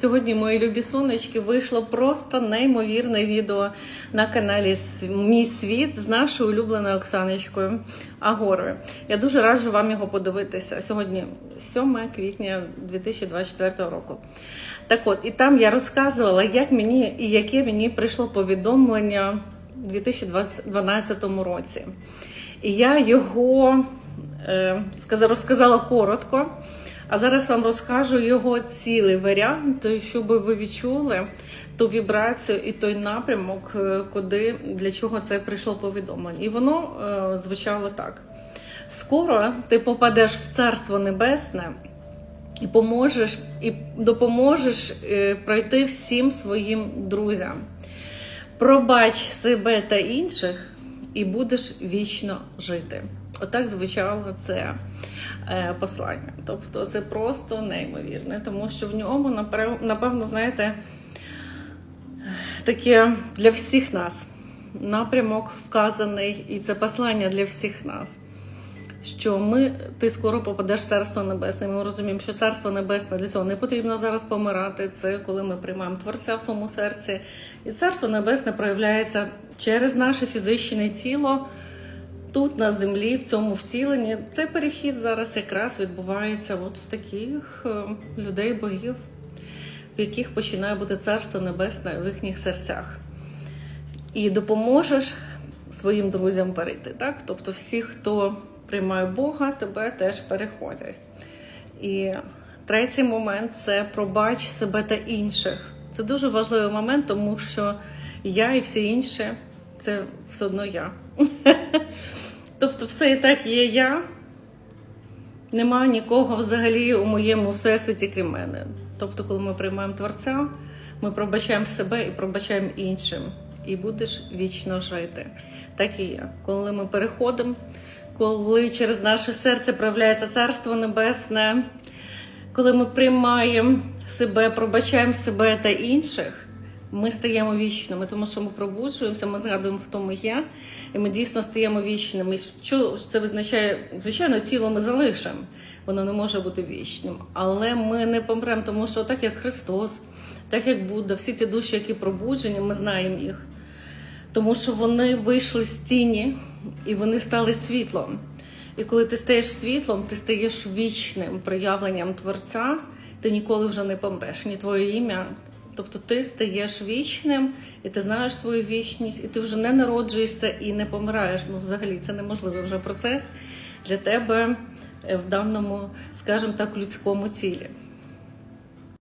Сьогодні, мої любі сонечки, вийшло просто неймовірне відео на каналі Мій світ з нашою улюбленою Оксаночкою Агорою. Я дуже раджу вам його подивитися. Сьогодні 7 квітня 2024 року. Так от, і там я розказувала, як мені і яке мені прийшло повідомлення у 2012 році. І я його е, розказала коротко. А зараз вам розкажу його цілий варіант, щоб ви відчули ту вібрацію і той напрямок, е, куди для чого це прийшло повідомлення. І воно е, звучало так: скоро ти попадеш в царство небесне і поможеш, і допоможеш е, пройти всім своїм друзям. Пробач себе та інших, і будеш вічно жити. Отак звучало це е, послання. Тобто це просто неймовірне, тому що в ньому, напевно, знаєте, таке для всіх нас напрямок вказаний, і це послання для всіх нас. Що ми, ти скоро попадеш в царство небесне. Ми розуміємо, що царство небесне для цього не потрібно зараз помирати. Це коли ми приймаємо творця в своєму серці. І царство небесне проявляється через наше фізичне тіло тут, на землі, в цьому втіленні. Цей перехід зараз якраз відбувається от в таких е, людей, богів, в яких починає бути царство небесне в їхніх серцях. І допоможеш своїм друзям перейти. Так? Тобто, всі, хто приймає Бога, тебе теж переходять. І третій момент це пробач себе та інших. Це дуже важливий момент, тому що я і всі інші це все одно я. Тобто, все і так є я. Нема нікого взагалі у моєму всесвіті, крім мене. Тобто, коли ми приймаємо Творця, ми пробачаємо себе і пробачаємо іншим. І будеш вічно жити. Так і є. Коли ми переходимо, коли через наше серце проявляється Царство Небесне, коли ми приймаємо себе, пробачаємо себе та інших, ми стаємо вічними, тому що ми пробуджуємося, ми згадуємо, хто ми є, і ми дійсно стаємо вічними. Що це визначає? Звичайно, тіло ми залишимо, воно не може бути вічним, але ми не помремо, тому що так як Христос, так як Будда, всі ті душі, які пробуджені, ми знаємо їх. Тому що вони вийшли з тіні і вони стали світлом. І коли ти стаєш світлом, ти стаєш вічним проявленням Творця, ти ніколи вже не помреш, ні твоє ім'я. Тобто ти стаєш вічним, і ти знаєш свою вічність, і ти вже не народжуєшся і не помираєш. Ну, взагалі, це неможливий вже процес для тебе е, в даному, скажімо так, людському тілі.